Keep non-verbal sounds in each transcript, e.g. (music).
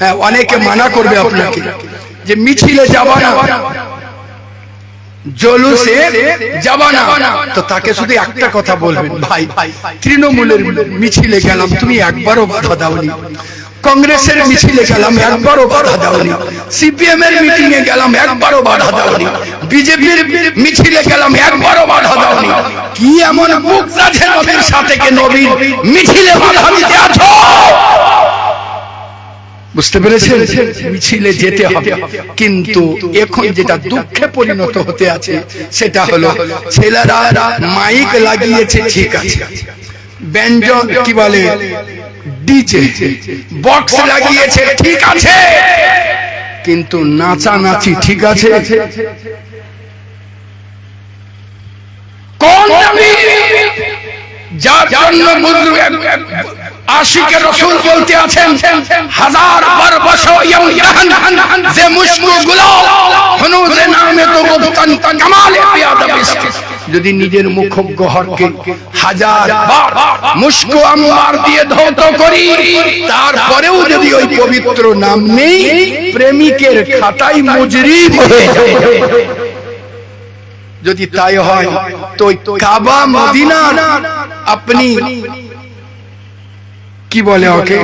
হ্যাঁ অনেকে মানা করবে আপনাকে। যে মিছিলে যাবা না। জলুসে যাবা না। তো তাকে শুধু একটা কথা বলবেন ভাই তৃণমূলের মিছিলে গেলাম তুমি একবারও বাধা দাওনি। কংগ্রেসের মিছিলে গেলাম একবারও বাধা দাওনি। সিপিএম এর মিটিং এ গেলাম একবারও বাধা দাওনি। বিজেপির মিছিলে গেলাম একবারও বাধা দাওনি। কি এমন বুক আছে নবীর সাথে কে নবীর? মিছিলে বাধা দিতে আছো? বুঝতে পেরেছেন? মিছিলে যেতে হবে। কিন্তু এখন যেটা দুঃখে পরিণত হতে আছে, সেটা হলো ছেলেরা মাইক লাগিয়েছে, ঠিক আছে। ব্যঞ্জন, কি বলে? ডিজে। বক্স লাগিয়েছে, ঠিক আছে। কিন্তু নাচানাচি, ঠিক আছে। কোন? যার জন্য আশিকে রসুল বলতে আছেন হাজার বার বছর যে মুশকু গুলো হনুজে নামে তো গুপ্তন কামালে যদি নিজের মুখ গহরকে হাজার বার মুস্কো আম্বার দিয়ে ধৌত করি তারপরেও যদি ওই পবিত্র নাম নেই প্রেমিকের খাতায় মুজরিম হয়ে যাবে। যদি তাই হয় তো কাবা মদিনা আপনি কি বলে ওকে?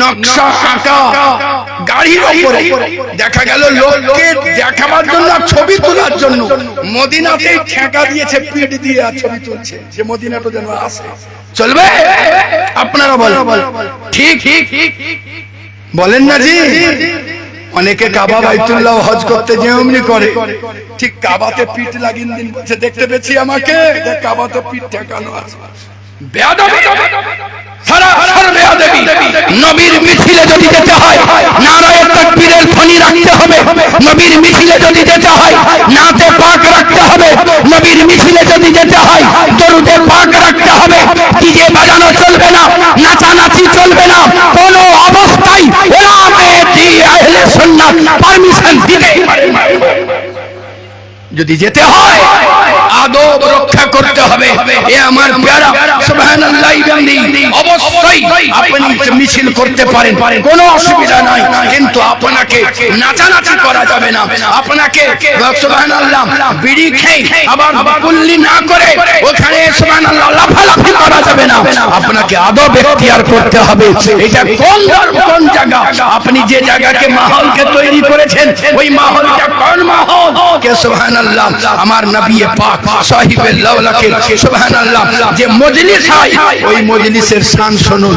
নকশা আঁকা গাড়ির উপরে দেখা গেল লোককে দেখাবার জন্য আর ছবি তোলার জন্য। মদিনাতে ঠেকা দিয়েছে পিঠ দিয়ে আর ছবি তুলছে। যে মদিনাটা যেন আসে। চলবে? আপনারা বলেন ঠিক বলেন না জি। অনেকে কাবা বাইতুল্লাহ হজ করতে যে অমনি করে। ঠিক কাবাতে পিঠ লাগিয়ে দিন বলছে দেখতে পেয়েছি আমাকে? কাবাতে পিঠ ঠেকানো আছে। নবীর মিছিলে যদি যেতে হয় নারায়ে তাকবীরের ধ্বনি রাখতে হবে। নবীর মিছিলে যদি যেতে হয়, নাতে পাক রাখতে হবে। নবীর মিছিলে যদি যেতে হয়, দরুদে পাক রাখতে হবে। ডিজে বাজানো চলবে না, নাচানাচি চলবে না। কোনো অবস্থায় আহলে সুন্নাত পারমিশন দিতে পারে। যদি যেতে হয়, আদব রক্ষা করতে হবে। এ আমার প্যারা। সুবহানাল্লাহ অবশ্যই আপনি মিছিল করতে পারেন। কোনো অসুবিধা নাই। কিন্তু আপনাকে নাচানাচি করা যাবে না। আপনাকে বিড়ি খেয়ে আবার না করে ওখানে লাফালাফি করা যাবে না। আপনাকে আদব এখতিয়ার করতে হবে। এটা কোন কোন জায়গা? আপনি যে জায়গাকে মাহলকে তৈরি করেছেন, ওই মাহলটা কোন মাহল? কে সুবহানাল্লাহ? আমার নবী পাক সাহিবের লাউলাকে সুবহানাল্লাহ যে মজলিস হয়, ওই মজলিসের শান শুনুন।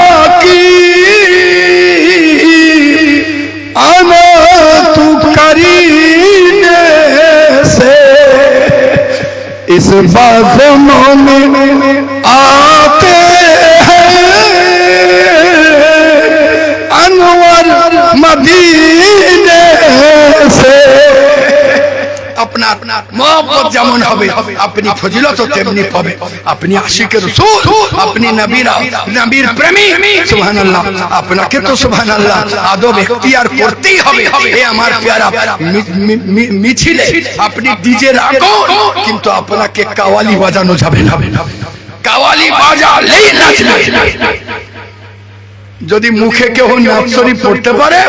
इस बदम में आते हैं अनवर मदीने से আপনার মহব্বত যেমন হবে, আপনি ফজিলত তেমনি আপনি আপনি নবীর প্রেমী। সুবহানাল্লাহ। আপনাকে তো সুবহানাল্লাহ, আদব করতেই হবে। এ আমার প্যারা মিছিলে আপনি ডিজে কিন্তু আপনাকে কাওয়ালি বাজানো যাবে না। কাওয়ালি বাজালেই নাচবে। যদি মুখে কেউ নাচরি পড়তে পারে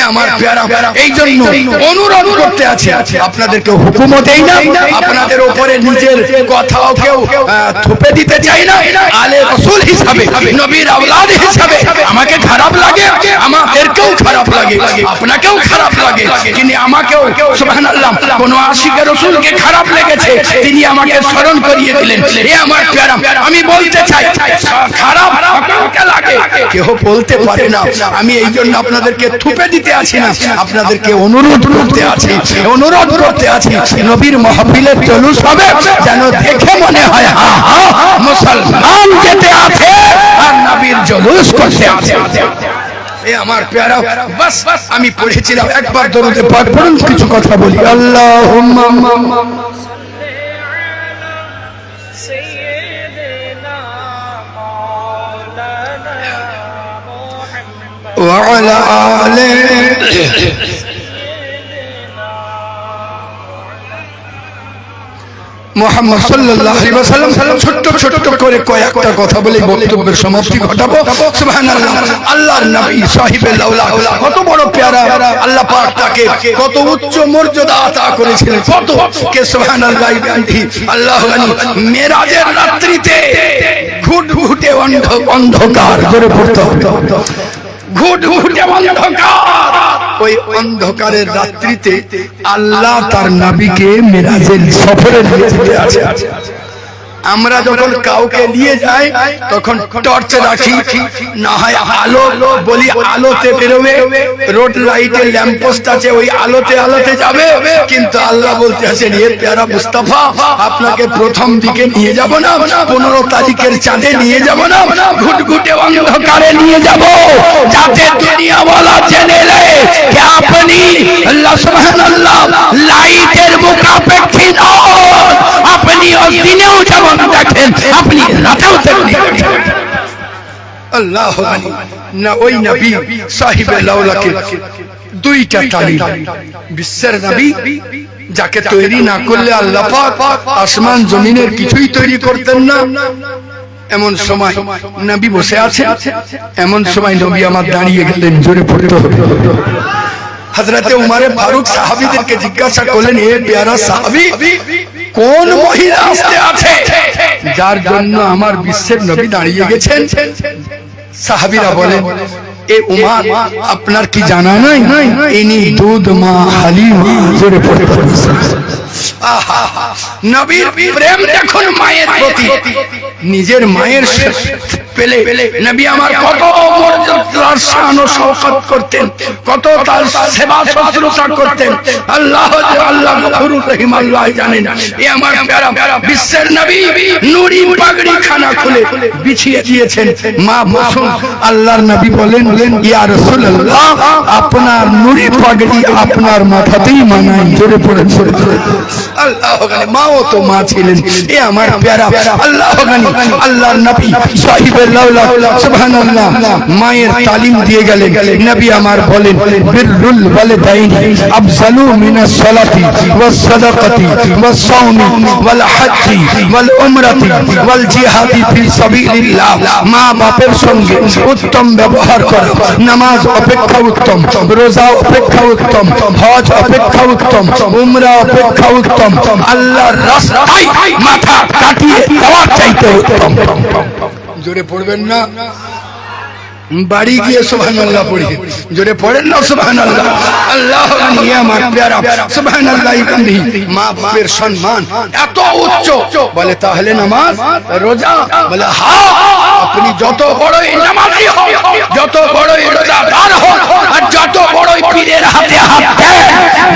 আমার আপনাদেরকে হুকুমও দেই না। আপনাদের উপরে নিজের কথাও কেউ থুপে দিতে চাই না। আলে হিসাবে, নবীর আওলাদ হিসাবে আমাকে খারাপ লাগে। আমাদেরকেও খারাপ লাগে। আপনাকেও খারাপ লাগে। কিন্তু আমাকেও কোন আশিকের খারাপ লেগেছে তিনি আমাকে স্মরণ করিয়ে দিলেন। এ আমার প্যারা। আমি বলতে চাই, খারাপ কাউকে লাগে। কেউ বলতে পারে না। আমি এই জন্য আপনাদেরকে থুপে দিতে আছি না। আপনাদেরকে অনুরোধ করতে আছি অনুরোধ করতে আছি নবীর মহফিলের জলুস হবে, যেন দেখে মনে হয় হা হা মুসলমান যেতে আছে আর নবীর জলুস করতে আছে। আমার প্যারা। বাস আমি পড়েছিলাম। একবার দরুদে পাক কিছু কথা বলি। আল্লাহুম্মা وعلى آله মোহাম্মদ সাল্লাল্লাহু আলাইহি ওয়াসাল্লাম ছোট্ট ছোট্ট করে কয়েকটা কথা বলে বক্তব্যের সমাপ্তি ঘটাবো সুবহানাল্লাহ আল্লাহর নবী সাহিবে লাউলা কত বড় পেয়ারা আল্লাহ পাক তাকে কত উচ্চ মর্যাদা আতা করেছিলেন কত কে সুবহানাল্লাহ বিহামদিহি আল্লাহু গানি মেরাজের রাত্রিতে ঘুট ঘুটে অন্ধ অন্ধকার জোরে পড়তে হবে ঘুট ঘুটে অন্ধকার। ওই অন্ধকারের রাত্রিতে আল্লাহ তার নাবিকে মেরাজের সফরে নিয়ে আছে আছে আমরা যখন কাউকে নিয়ে যাই, তখন টর্চ রাখি। না হয় আলো, বলি আলোতে বেরোবে। রোড লাইটে ল্যাম্পোস্ট আছে, ওই আলোতে আলোতে যাবে। কিন্তু আল্লাহ বলতে আছেন এ প্যারা মুস্তাফা, আপনাকে প্রথম দিকে নিয়ে যাব না, পনেরো তারিখের চাঁদে নিয়ে যাব না, ঘুটঘুটে অন্ধকারে নিয়ে যাব। যাতে দুনিয়া বলা জেনে নেয় যে আপনি, আল্লাহ সুবহানাল্লাহ, লাইটের মুখাপেক্ষী আপনি ও দিনেও যেমন দেখেন আপনি আল্লাহ না ওই নবী, সাহিবে লাউলাকে দুইটা তালিম বিশ্বের নবী, যাকে তৈরি না করলে আল্লাহ আসমান জমিনের কিছুই তৈরি করতেন না। এমন সময় নবী বসে আছে, এমন সময় নবী আমার দাঁড়িয়ে গেলেন, জোরে পড়তে হজরতে উমারে ফারুক সাহাবিদেরকে জিজ্ঞাসা করলেন, এ পেয়ারা সাহাবি কোন মহিলা আসতে আছে? যার জন্য আমার বিশ্বের নবী দাঁড়িয়ে গেছেন? সাহাবিরা বলেন এ উমা আপনার কি জানা নাই? ইনি দুধ মা হালি জোরে পড়ে পড়ে। নবীর প্রেম দেখুন মায়ের প্রতি নিজের মায়ের পেলে নবী আমার কত শান ও শওকত করতেন, কত তার সেবা শুশ্রূষা করতেন। আল্লাহ আল্লাহ গফুরুর রহিম আল্লাহ জানেন। এ আমার প্যারা, বিশ্বের নবী নুরি পাগড়ি খানা খুলে বিছিয়ে দিয়েছেন। মা বসুন, আল্লাহর নবী বলেন, ইয়া রাসূলুল্লাহ, আপনার নুরি পাগড়ি আপনার মাথাতেই মানায়, জোরে পড়ে পড়ে। আল্লাহ গানি, মাও তো মা ছিলেন। এ আমার প্যারা, আল্লাহ আল্লাহর নবী সাহিবে লাউলা সুবহানাল্লাহ, মায়ের তালিম দিয়ে গেলেন। নবী আমার বলেন, বিররুল ওয়ালিদাইন আফজালু মিনাস সালাতি ওয়াস সাদাকাতি ওয়াস সাওমি ওয়াল হজ্জি ওয়াল উমরাতি ওয়াল জিহাদি ফি সাবিলিল্লাহ। মা বাপের সঙ্গে উত্তম ব্যবহার করা। নামাজ অপেক্ষা উত্তম, রোজা অপেক্ষা উত্তম, হজ অপেক্ষা উত্তম, উমরা অপেক্ষা উত্তম। আল্লাহর রাস্তায় মাথা কাটিয়ে দেওয়ার চাইতে উত্তম। জোরে পড়বেন না। বাড়ি গিয়ে সুবহানাল্লাহ পড়ি। জোরে পড়েন না সুবহানাল্লাহ। আল্লাহ নিয়ে আমার প্যারা। কান্দি মা বাপের সম্মান এত উচ্চ। বলে তাহলে নামাজ, রোজা? বলে হ্যাঁ আপনি যত বড়ই নামাজি হন, যত বড়ই রোজাদার হন, আর যত বড়ই পীরের হাতে হাত দেন,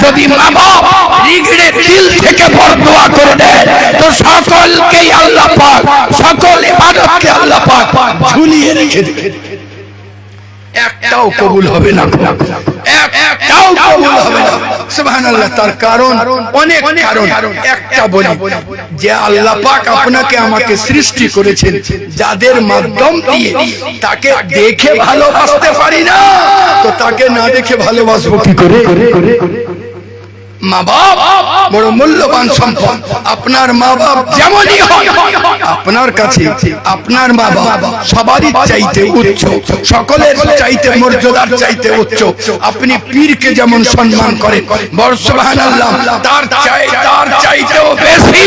যদি মা বাপ রিগড়ে দিল থেকে বরদোয়া করে দেন, তো সকলকেই আল্লাহ পাক, সকল ইবাদতকে আল্লাহ পাক ঝুলিয়ে রেখে দেবে একটাও কবুল হবে না। একটাও কবুল হবে না। তার কারণ, অনেক কারণ। একটা বলি, যে আল্লাহ পাক আপনাকে আমাকে সৃষ্টি করেছেন যাদের মাধ্যম দিয়ে তাকে দেখে ভালোবাসতে পারি না। তো তাকে না দেখে ভালোবাসবো কি করে? মা বাপ, বড় মূল্যবান সম্পদ। আপনার মা বাপ যেমনই আপনার কাছে আপনার মা বাপ সবারই চাইতে উচ্চ, সকলের চাইতে মর্যাদার চাইতে উচ্চ। আপনি পীরকে যেমন সম্মান করেন, বড় সুবহানাল্লাহ, তার চাই, তার চাইতেও বেশি।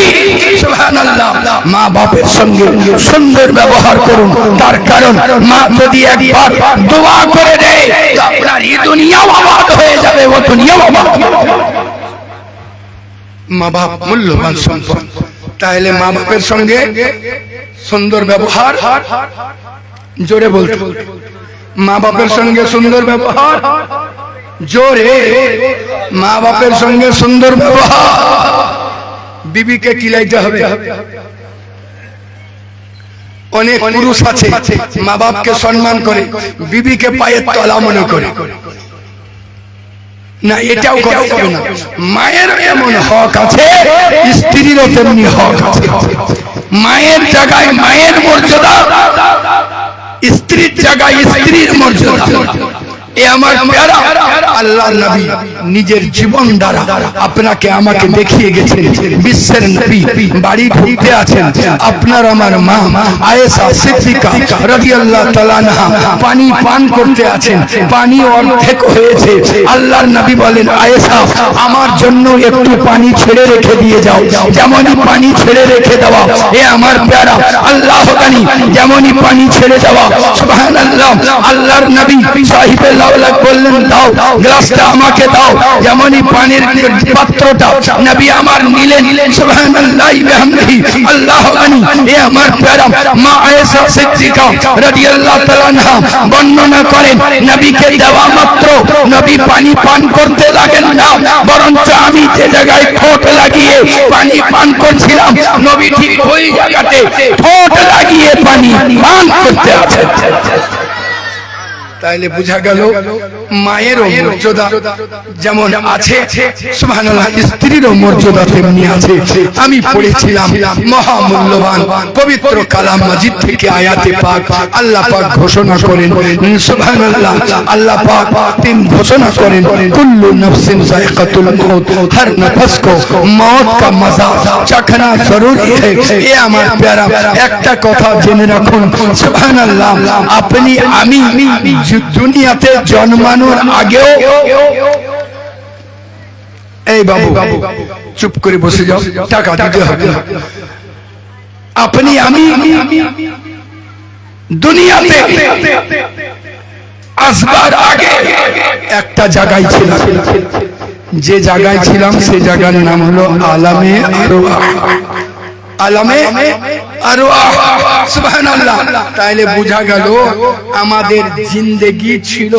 সুবহানাল্লাহ, মা বাপের সঙ্গে সুন্দর ব্যবহার করুন। তার কারণ, মা যদি একবার দোয়া করে দেয় আপনার এই দুনিয়াও আবাদ হয়ে যাবে, ও দুনিয়াও আবাদ হয়ে যাবে। মা বাপ মূল্যবান সম্পদ। তাহলে মা বাপের সঙ্গে সুন্দর ব্যবহার। জোরে বলতে। মা বাপের সঙ্গে সুন্দর ব্যবহার। জোরে। মা বাপের সঙ্গে সুন্দর ব্যবহার। বিবিকে কিলাইতে হবে। অনেক পুরুষ আছে, মা বাপকে সম্মান করে, বিবিকে পায়ের তলা মনে করে। না এটাও করা যাবে না। মায়ের এমন হক আছে স্ত্রীরও তেমনি হক আছে। মায়ের জায়গায় মায়ের মর্যাদা স্ত্রীর জায়গায় স্ত্রীর মর্যাদা। এ আমার আল্লাহ নবী। নিজের জীবন দ্বারা আপনাকে আমাকে দেখিয়ে গেছেন। বিশ্বের নবী বাড়ি ঢুকতে আছেন। আপনার আমার মা আয়েশা সিদ্দিকা রাদিয়াল্লাহু তাআলা পানি পান করতে আছেন। পানি অর্ধেক হয়েছে। আল্লাহর নবী বলেন, আয়েশা, আমার জন্য একটু পানি ছেড়ে রেখে দিয়ে যাও। যেমনই পানি ছেড়ে রেখে দেওয়া, এ আমার প্যারা। আল্লাহ জানি যেমনই পানি ছেড়ে দেওয়া, সুবহানাল্লাহ। আল্লাহর নবী সাহিবে লাউলাক বললেন, দাও, গ্লাসটা আমাকে দাও। যেমনই পানির পাত্রটা নবী আমার নিলেন সুবহানাল্লাহ ঠোঁট লাগিয়ে পানি পান করতে তাইলে বোঝা গেল মায়েরও মর্যাদা যেমন আছে, সুবহানাল্লাহ, স্ত্রীরও মর্যাদা তেমনি আছে। আমি পড়েছিলাম মহামূল্যবান পবিত্র কালাম মাজিদ থেকে আয়াতে পাক। আল্লাহ পাক ঘোষণা করেন, সুবহানাল্লাহ, আল্লাহ পাক তিন ঘোষণা করেন, কুল্লু নফসিন যায়কাতুল মউত, হর নফস কো মওত কা মজা চখনা জরুরি হে। এ আমার প্যারা, একটা কথা জেনে রাখুন, সুবহানাল্লাহ, আপনি, আমি দুনিয়াতে জন্মানোর আগেও এই বাবু চুপ করে বসে যাও টাকা দিতে হবে। আপনি আমি দুনিয়াতে আসবার আগে একটা জায়গায় ছিলাম। যে জায়গায় ছিলাম সে জায়গার নাম হলো আলামে আরওয়াহ আলামে তাইলে বোঝা গেল আমাদের জিন্দেগি ছিল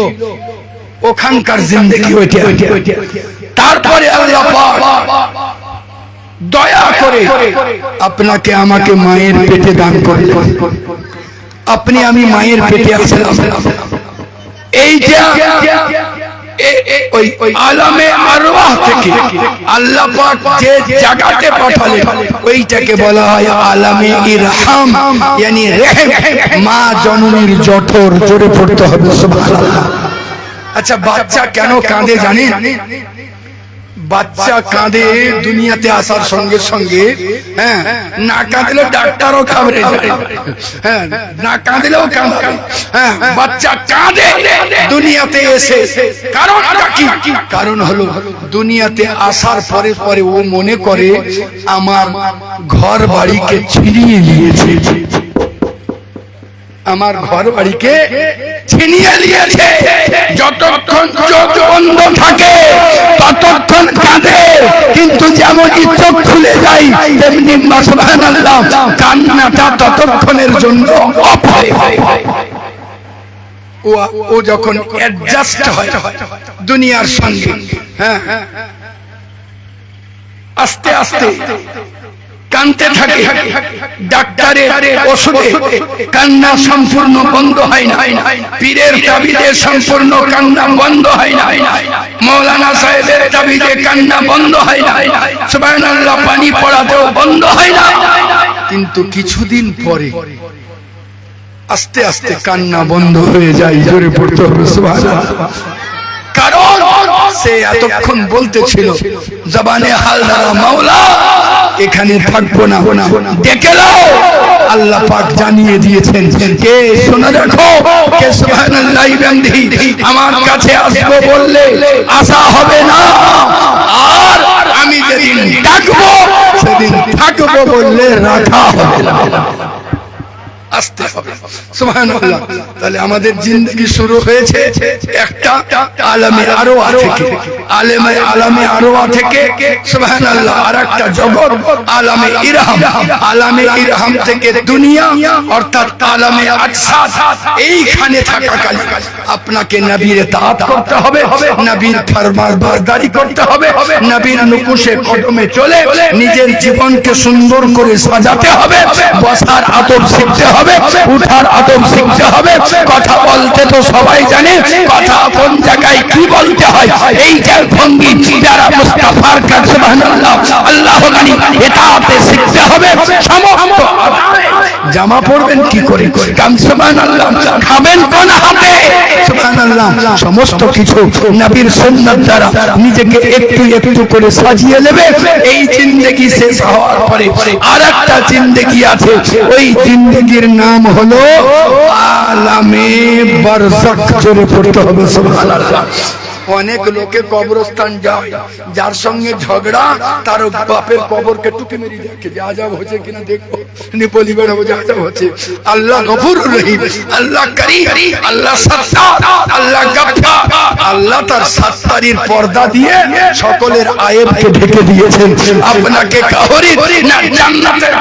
ওখানকার জিন্দেগি তারপরে দয়া করে আপনাকে আমাকে মায়ের পেটে দান করলেন। আপনি আমি মায়ের পেটে আসলাম এইটা এ- এ- ওই ওই আলামে আরওয়াহ থেকে আল্লাহ পাক যে জায়গাতে পাঠালেন ওইটাকে বলা হয় আলামে ইরহাম yani রহম। মা জননীর জঠর জোরে পড়তে হবে সুবহানাল্লাহ। আচ্ছা বাচ্চা কেন কাঁদে জানেন? বাচ্চা কাঁদে, দুনিয়াতে আসার সঙ্গে সঙ্গে হ্যাঁ না কাঁদলে ডাক্তারও খাবরে হ্যাঁ না কাঁদলেও কাঁদে। হ্যাঁ বাচ্চা কাঁদে, দুনিয়াতে এসে। কারণটা কি? কারণ হলো, দুনিয়াতে আসার পরে পরে ও মনে করে, আমার ঘর বাড়িকে ছিনিয়ে নিয়েছে। আমার ঘর বাড়িকে ছিনিয়ে নিয়েছে। যতক্ষণ চোখ বন্ধ থাকে, ততক্ষণ কাঁদে। কিন্তু যেমন চোখ খুলে যায়, তেমনি কান্নাটা ততক্ষণের জন্য ও যখন অ্যাডজাস্ট হয় দুনিয়ার সঙ্গে হ্যাঁ। আস্তে আস্তে কানতে থাকে। ডাক্তারের ওষুধে কান্না সম্পূর্ণ বন্ধ হয় না। পীরের তাবিদে সম্পূর্ণ কান্না বন্ধ হয় না। মৌলানা সাহেবের তাবিদে কান্না বন্ধ হয় না। সুবহানাল্লাহ পানি পড়াতেও বন্ধ হয় না। কিন্তু কিছুদিন পরে আস্তে আস্তে কান্না বন্ধ হয়ে যায়। জোরে পড়তে হবে সুবহানাল্লাহ। কারণ সে এতক্ষণ বলতেছিল জবানে হাল মাওলা। এখানে থাকব না। ডেকে নাও। আল্লাহ পাক জানিয়ে দিয়েছেন কে শোনা রাখো কে সুবহানাল্লাহ বিহামদিহি, আমার কাছে আসব বললে আশা হবে না। আর আমি যেদিন ডাকবো, সেদিন থাকব বললে রাখা হবে না। আসতে হবে। তাহলে আমাদের জিন্দগি শুরু হয়েছে একটা আলামে থেকে। আলেমে আলামে আরোয়া থেকে, সুবহানাল্লাহ, আরেকটা জগৎ, আলামে আলামে থেকে দুনিয়া, অর্থাৎ আলামে আপনাকে নবীর তাআত করতে হবে, নবীর ফরমান বারদারি করতে হবে, নবীর নুকুশে কদমে চলে নিজের জীবনকে সুন্দর করে সাজাতে হবে, বসার আদব শিখতে হবে, উঠার আদব শিখতে হবে। কথা বলতে তো সবাই জানে। কথা কোন জায়গায় কি বলতে হয়? এইটার ভঙ্গি যারা মুস্তাফার কাছে আল্লাহ গানি এটাতে শিখতে হবে। সমস্ত জামা পরবেন কি করে? খাবেন কোন হাতে? সমস্ত কিছু নবীর সুন্নাত দ্বারা নিজেকে একটু একটু করে সাজিয়ে নেবে। এই জিন্দেগি শেষ হওয়ার পরে আরেকটা জিন্দেগি আছে। ওই জিন্দেগির নাম হলো আলামে বারজাখ জোরে পড়তে হবে সুবহানাল্লাহ। অনেক লোকে কবরস্থান যায়, যার সঙ্গে ঝগড়া, তার বাপের কবরকে টুকে মেরে দেখে যা যা হচ্ছে কিনা দেখব বেড়াবো, যা হচ্ছে আল্লাহ গফুর রহিম, আল্লাহ আল্লাহ আল্লাহ আল্লাহ তার সত্তারির পর্দা দিয়ে সকলের আয়েবকে ঢেকে দিয়েছেন। আপনাকে কাহরি না জান্নাতের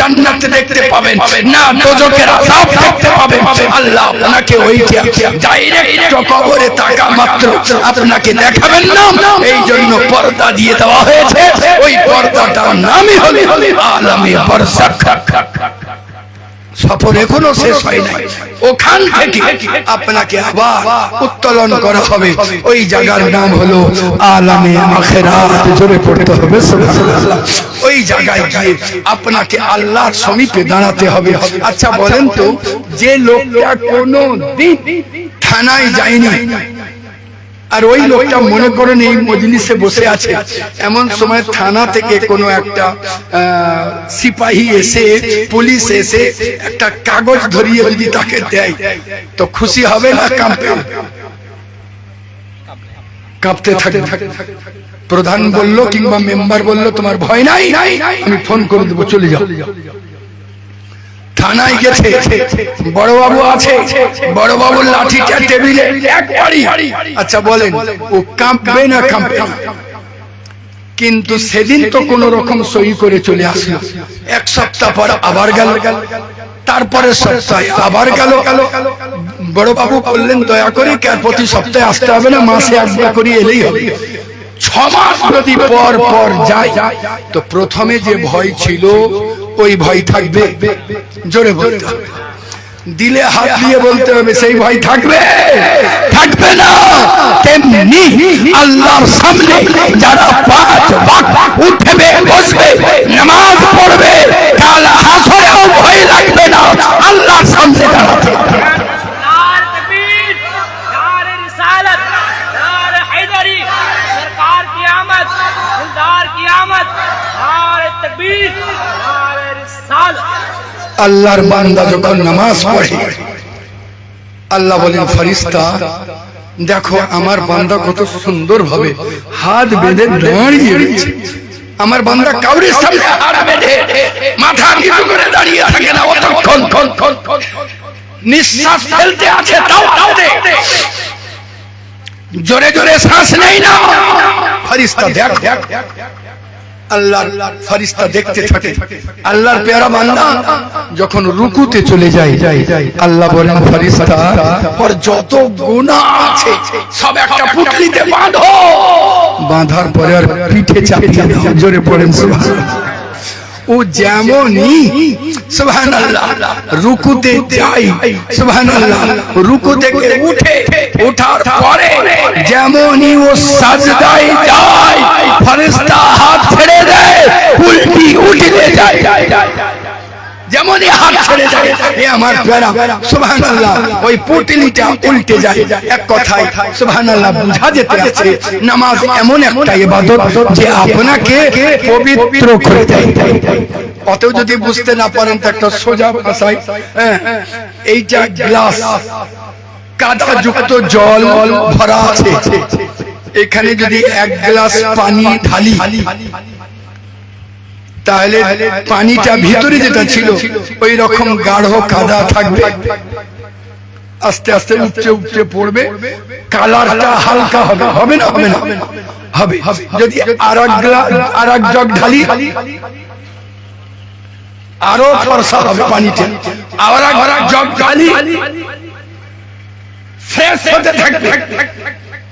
জান্নাতে দেখতে পাবেন, না দোজকের আযাব দেখতে পাবেন। আল্লাহ আপনাকে ওইটা ডাইরেক্ট কবরে তাকা মাত্র আপনাকে দেখাবেন না। এই জন্য পর্দা দিয়ে দেওয়া হয়েছে। ওই পর্দাটার নামই হলে আলামে বরসাখ সফর এখনও শেষ হয় নাই। ওখান থেকে আপনাকে আবার উত্তোলন করা হবে। ওই জায়গার নাম হলো আলামে আখেরাত। জোরে পড়তে হবে ওই জায়গায় গিয়ে আপনাকে আল্লাহর সমীপে দাঁড়াতে হবে। আচ্ছা বলেন তো যে লোকটা কোনো দিন থানায় যায়নি আর ওই লোকটা মনে করেন এই মজলিসে বসে আছে। এমন সময় থানা থেকে কোনো একটা সিপাহী এসে, পুলিশ এসে একটা কাগজ ধরিয়ে যদি তাকে দেয়, তো খুশি হবে না কাঁপবে কাঁপতে থাকে প্রধান বলল কিংবা মেম্বার বলল, তোমার ভয় নাই, আমি ফোন করে দেবো, চলে যাও। থানায় গেছে। আছে। লাঠিটা টেবিলে আচ্ছা বলেন, ও কাঁপবে না কাঁপবে? কিন্তু সেদিন তো কোন রকম সই করে চলে আসলো। এক সপ্তাহ পর আবার গেল। তারপরে সপ্তাহে আবার গেল। বড়বাবু বললেন, দয়া করে প্রতি সপ্তাহে আসতে হবে না? মাসে একবার করে এলেই হবে। জোরে দিলে হাত দিয়ে বলতে হবে, সেই ভয় থাকবে। থাকবে না। তেমনি আল্লাহর সামনে যারা পাঁচ উঠবে, বসবে, নামাজ পড়বে আল্লাহর বান্দা যখন নামাজ পড়ে, আল্লাহ বলেন ফরিস্তা দেখো আমার বান্দা কত সুন্দর ভাবে হাত বেঁধে দাঁড়িয়ে রয়েছে। আমার বান্দা কাউরের সামনে হাত বেঁধে, মাথা নিচু করে দাঁড়িয়ে থাকে না অতক্ষণ। নিঃশ্বাস ফেলতে আছে তাও আছে জোরে জোরে শ্বাস নেই না। ফরিস্তা দেখ দেখ। আল্লাহর ফরিস্তা দেখতে থাকে। আল্লাহর পেয়ারা বান্দা যখন রুকুতে চলে যায় আল্লাহ বলেন ফরিস্তা পর যত গুনাহ আছে সব একটা পুটলিতে বাঁধো। বাঁধার পরে আর পিঠে চাপিয়ে জোরে পড়েন সুবহানাল্লাহ। ও যেমনই, সুবহানাল্লাহ, রুকুতে যাই, সুবহানাল্লাহ রুকু থেকে উঠে, ওঠার পরে যেমনই ও সাজদায় যায় ফেরেশতা হাত ছেড়ে দেয়, উল্টি উঠে যায়। যেমনই হাত ছেড়ে যায় (laughs) এ আমার প্যারা। সুবহানাল্লাহ ওই পুটলিটা উল্টে যায়। এক কথায় সুবহানাল্লাহ বুঝা যেতে আছে নামাজ এমন একটা ইবাদত যে আপনাকে পবিত্র করে দেয়। অতএব যদি বুঝতে না পারেন তো একটা সোজা ভাষায় হ্যাঁ, এইটা গ্লাস কাদা যুক্ত জল ভরা আছে এখানে যদি এক গ্লাস পানি ঢালি তাহলে পানিটা ভিতরে যেটা ছিল ওই রকম গাঢ় কাদা থাকবে। আস্তে আস্তে উপচে উপচে পড়বে। কালারটা হালকা হবে। হবে না হবে না? হবে যদি আর এক জগ ঢালি আরও ফর্সা হবে পানিতে আর এক জগ ঢালি। ফ্রেশ হতে থাকবে।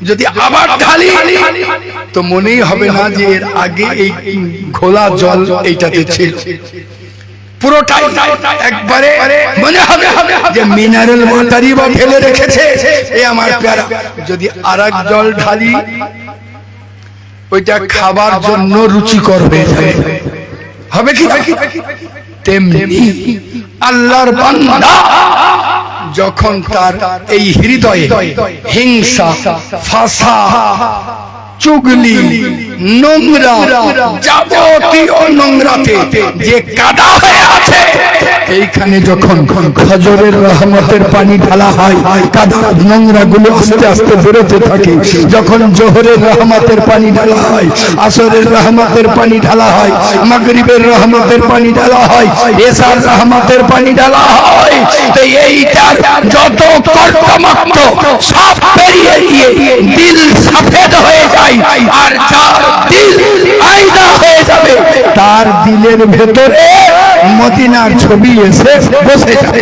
যদি আবার ঢালি তো মনেই হবে না যে এর আগে এই ঘোলা জল এইটাতে ছিল। পুরোটাই একবারে মনে হবে যে মিনারেল ওয়াটারই বা ফেলে রেখেছে এ আমার প্যারা। যদি আর জল ঢালি ওইটা খাবার জন্য রুচিকর হয়ে যাবে। হবে কি তেমনি। আল্লাহর বান্দা। যখন তার এই হৃদয়ে হিংসা ফাসা চুগলি নোংরা, যাবতীয় নোংরাতে যে কাদা হয়ে আছে, এইখানে যখন খজরের রহমতের পানি ঢালা হয় কাদা নোংরা গুলো আস্তে আস্তে বেরোতে থাকে। যখন জোহরের রহমতের পানি ঢালা হয়, আসরের রহমতের পানি ঢালা হয়, মাগরিবের রহমতের পানি ঢালা হয়, এসার রহমতের পানি ঢালা হয়, তো এইটার যত কর্তমাক্ত সব পেরিয়ে গিয়ে দিল সফেদ হয়ে যায়। আর যার দিল আয়দা হয়ে যাবে তার দিলের ভেতরে মদিনার ছবি এসে বসে যাবে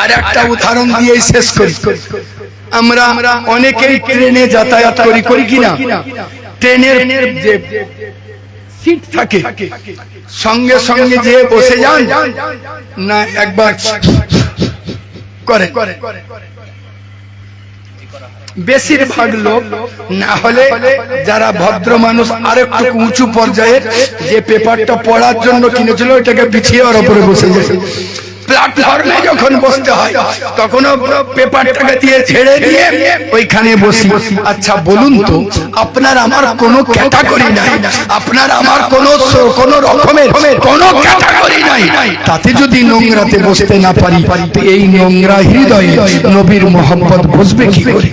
আর একটা উদাহরণ দিয়ে শেষ করি। আমরা অনেকেই ট্রেনে যাতায়াত করি করি কিনা ট্রেনের থাকে, সঙ্গে সঙ্গে যে বসে যান, না একবার করে বেশিরভাগ লোক না হলে যারা ভদ্র মানুষ আর একটু উঁচু পর্যায়ে যে পেপারটা পড়ার জন্য কিনেছিল এটাকে পিছিয়ে ওর ওপরে বসে যায় প্ল্যাটফর্মে যখন বসতে হয়, তখনও পেপারটাকে দিয়ে ছেড়ে দিয়ে ওইখানে বসি। আচ্ছা বলুন তো, আপনার আমার কোনো ক্যাটাগরি নাই, আপনার আমার কোনো কোনো রকমের কোনো ক্যাটাগরি নাই। তাতে যদি নোংরাতে বসতে না পারি এই নোংরা হৃদয়ে নবীর মোহাম্মদ বসবে কি করে?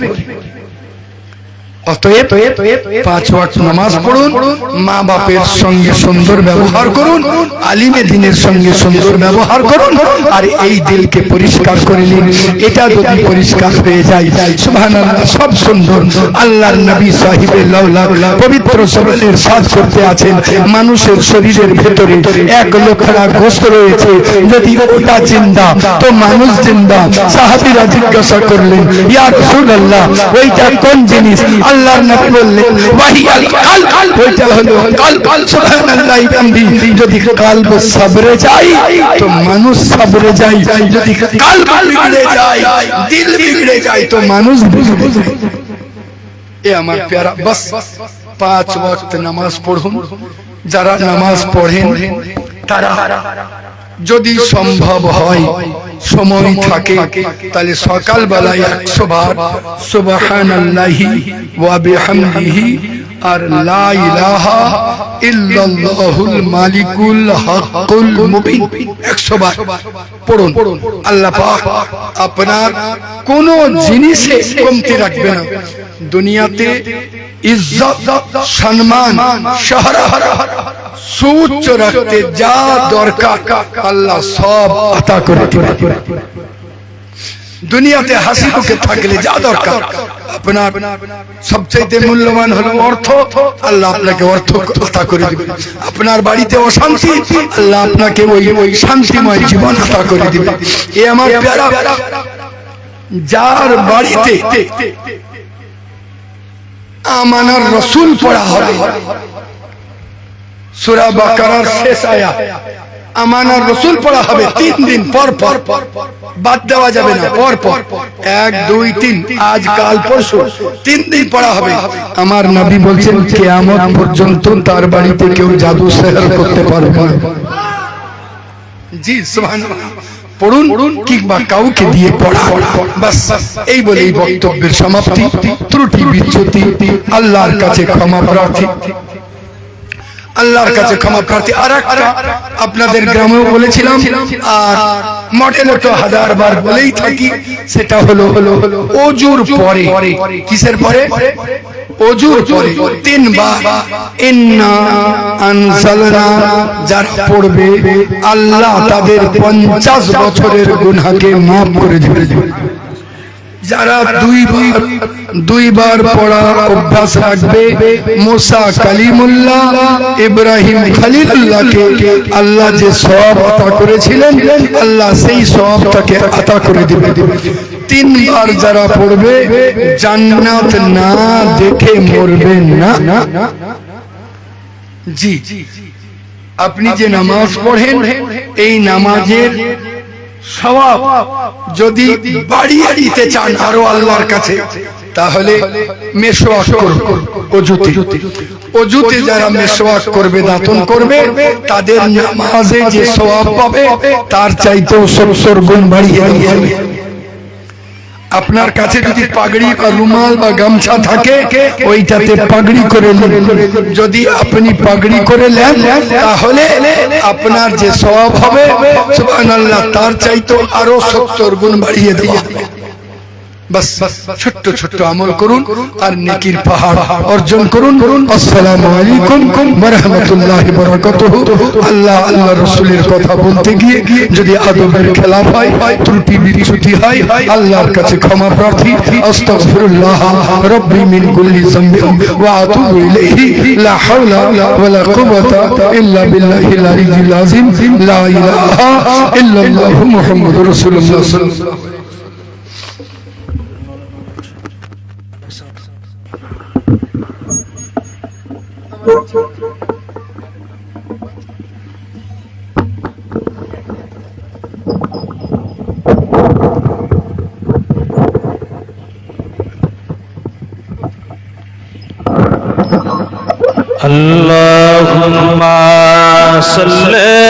পবিত্র সাজ করতে আছেন। মানুষের শরীরের ভেতরে এক লোকরা গোস্ত রয়েছে। যদি ওটা জিন্দা, তো মানুষ জিন্দা। সাহাবীরা জিজ্ঞাসা করলেন, ইয়া ওইটা কোন জিনিস? আল্লাহর নবী বললেন ওয়াহি, আল কাল। ওইটা হলো কাল কাল। সুবহানাল্লাহ বিহামদি যদি কালব সবরে যায় তো মানুষ সবরে যায় যদি কালব বিগড়ে যায় দিল বিগড়ে যায় তো মানুষ বিগড়ে এ আমার প্যারা, বাস, পাঁচ ওয়াক্ত নামাজ পড়ুন। যারা নামাজ পড়েন, তারা যদি সম্ভব হয় সময় থাকে তাহলে সকাল বেলায় একশো বার সুবাহান আল্লাহি আর লা ইলাহা ইল্লাল্লাহুল মালিকুল হাক্কুল মুবিন। 100 বার পড়ুন। আল্লাহ পাক আপনার কোন জিনিসে কমতি রাখবে না। দুনিয়াতে ইজ্জত, সম্মান শহরত সুউচ্চ রাখতে যা দরকার আল্লাহ সব আতা করে দুনিয়াতে হাসি মুখে থাকলে যা দরকার। আপনার সবচাইতে মূল্যবান হলো অর্থ। আল্লাহ আপনাকে অর্থ আতা করে দিবে আপনার বাড়িতে অশান্তি, আল্লাহ আপনাকে ওই ওই শান্তিময় জীবন আতা করে দিবে এ আমার যার বাড়িতে আমানার রসুল পড়া হবে। সুরা বাকারার শেষ আয়া। আমানার রসুল পড়া হবে তিন দিন পর পর। বাদ দেওয়া যাবে না, পর পর। এক, দুই, তিন, আজ, কাল, পরশু, তিন দিন পড়া হবে। আমার নবী বলছেন, কেয়ামত পর্যন্ত তার বাড়িতে কেউ জাদু সেহর করতে পারবে জি, সুবহানাল্লাহ। পড়ুন কিংবা কাউকে দিয়ে পড়া বাস এই বলে এই বক্তব্যের সমাপ্তি ত্রুটি বিচ্যুতি আল্লাহর কাছে ক্ষমা প্রার্থী আল্লাহর কাছে ক্ষমা প্রার্থী আর আপনাদের গ্রামেও বলেছিলাম আর মডেলে তো হাজার বার বলেই থাকি সেটা হলো হলো অজুর পরে কিসের পরে তিনবার ইন্না আনসালনা যারা পড়বে আল্লাহ তাদের পঞ্চাশ বছরের গুনাহকে মাফ করে দেবে যারা দুইবার দুইবার পড়া অভ্যাস রাখবে, মোসা কালিমুল্লাহ, ইব্রাহিম খালিলুল্লাহকে আল্লাহ যে সব আতা করেছিলেন, আল্লাহ সেই সব তাকে আতা করে দেবে। তিনবার যারা পড়বে, জান্নাত না দেখে মরবে না। জি। আপনি যে নামাজ পড়েন, এই নামাজের সওয়াব যদি বাড়িয়ে দিতে চান আরও আল্লাহর কাছে, তাহলে মেশোয়াক করুন যারা মেশোয়াক করবে, দাঁতন করবে, তাদের নামাজে যে সওয়াব পাবে, তার চাইতেও সত্তর গুণ বাড়িয়ে দিবে আপনার কাছে যদি পাগড়ি বা রুমাল বা গামছা থাকে, ওইটাতে পাগড়ি করে যদি আপনি পাগড়ি করে নেন, তাহলে আপনার যে স্বভাব হবে তার চাইতো আরও সত্তর গুণ বাড়িয়ে দিয়ে। বাস ছোট্ট ছোট্ট আমল করুন আর নেকির পাহাড় অর্জন করুন। আসসালামু আলাইকুম ওয়া রাহমাতুল্লাহি ওয়া বারাকাতুহু। আল্লাহ আল্লাহ রাসূলের কথা বলতে গিয়ে যদি আদবের খেলাফ হয় ত্রুটি বিচ্যুতি হয় আল্লাহর কাছে ক্ষমা প্রার্থী আস্তাগফিরুল্লাহ রাব্বি মিন কুল্লি যামবিন ওয়া আতুবু ইলাইহি লা হাওলা ওয়া লা কুওয়াতা ইল্লা বিল্লাহিল আলিয়্যিল আযীম লা ইলাহা ইল্লাল্লাহু মুহাম্মাদুর রাসূলুল্লাহ। সাল্লাল্লাহু আলাইহি اللهم صل